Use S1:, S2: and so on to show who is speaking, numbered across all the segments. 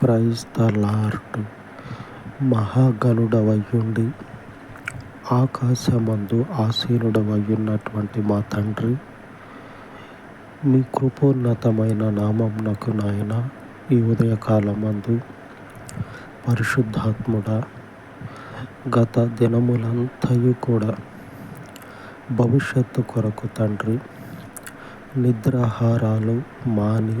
S1: Praise the lord మహాగనుడవయ్యుండి ఆకాశమందు ఆసీనుడవయ్యున్నటువంటి మా తండ్రి మీ కృపోన్నతమైన నామంనకు నాయన ఈ ఉదయకాలమందు పరిశుద్ధాత్ముడ గత దినములంతయు కూడా భవిష్యత్తు కొరకు తండ్రి నిద్రాహారాలు మాని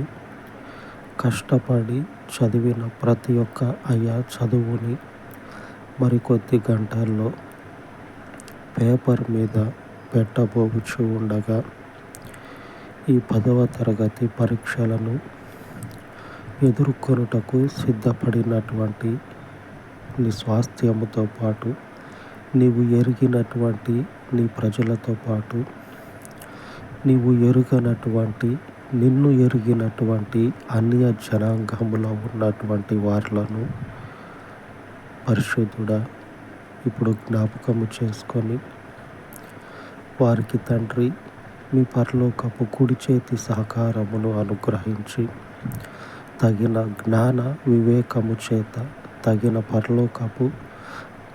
S1: కష్టపడి చదివిన ప్రతి ఒక్క అయ్యా చదువుని మరికొద్ది గంటల్లో పేపర్ మీద పెట్టబోచు ఉండగా ఈ పదవ తరగతి పరీక్షలను ఎదుర్కొనుటకు సిద్ధపడినటువంటి నీ స్వాస్థ్యముతో పాటు నీవు ఎరిగినటువంటి నీ ప్రజలతో పాటు నీవు ఎరుగనటువంటి నిన్ను ఎరిగినటువంటి అన్య జనాంగములో ఉన్నటువంటి వారిలను పరిశుద్ధుడా ఇప్పుడు జ్ఞాపకము చేసుకొని వారికి తండ్రి మీ పరలోకపు కుడి చేతి సహకారమును అనుగ్రహించి తగిన జ్ఞాన వివేకము చేత తగిన పరలోకపు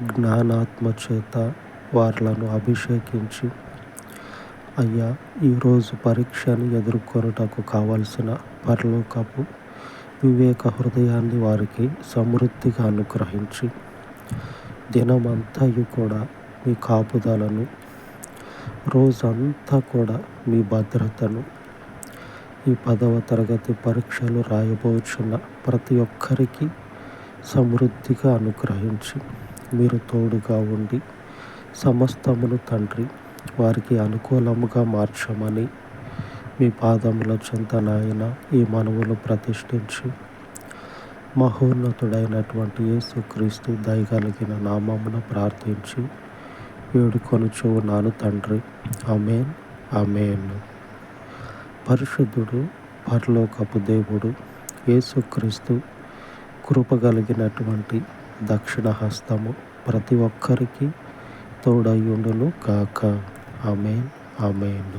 S1: జ్ఞానాత్మ చేత వార్లను అభిషేకించి అయ్యా ఈరోజు పరీక్షను ఎదుర్కొనుటకు కావలసిన పరలోకపు వివేక హృదయాన్ని వారికి సమృద్ధిగా అనుగ్రహించి దినమంతయు కూడా మీ కాపుదలను రోజంతా కూడా మీ భద్రతను ఈ పదవ తరగతి పరీక్షలు రాయబోచున్న ప్రతి ఒక్కరికి సమృద్ధిగా అనుగ్రహించి మీరు తోడుగా ఉండి సమస్తమును తండ్రి వారికి అనుకూలముగా మార్చమని మీ పాదముల చెంత నాయన ఈ మనవులు ప్రతిష్ఠించి మహోన్నతుడైనటువంటి యేసుక్రీస్తు దయగలిగిన నామమున ప్రార్థించి వేడుకొనుచు నాను తండ్రి. అమేన్ అమేన్ పరిశుద్ధుడు పరలోకపు దేవుడు యేసుక్రీస్తు కృపగలిగినటువంటి దక్షిణ హస్తము ప్రతి ఒక్కరికి తోడయ్యుండును కాక அமேன் அமேன்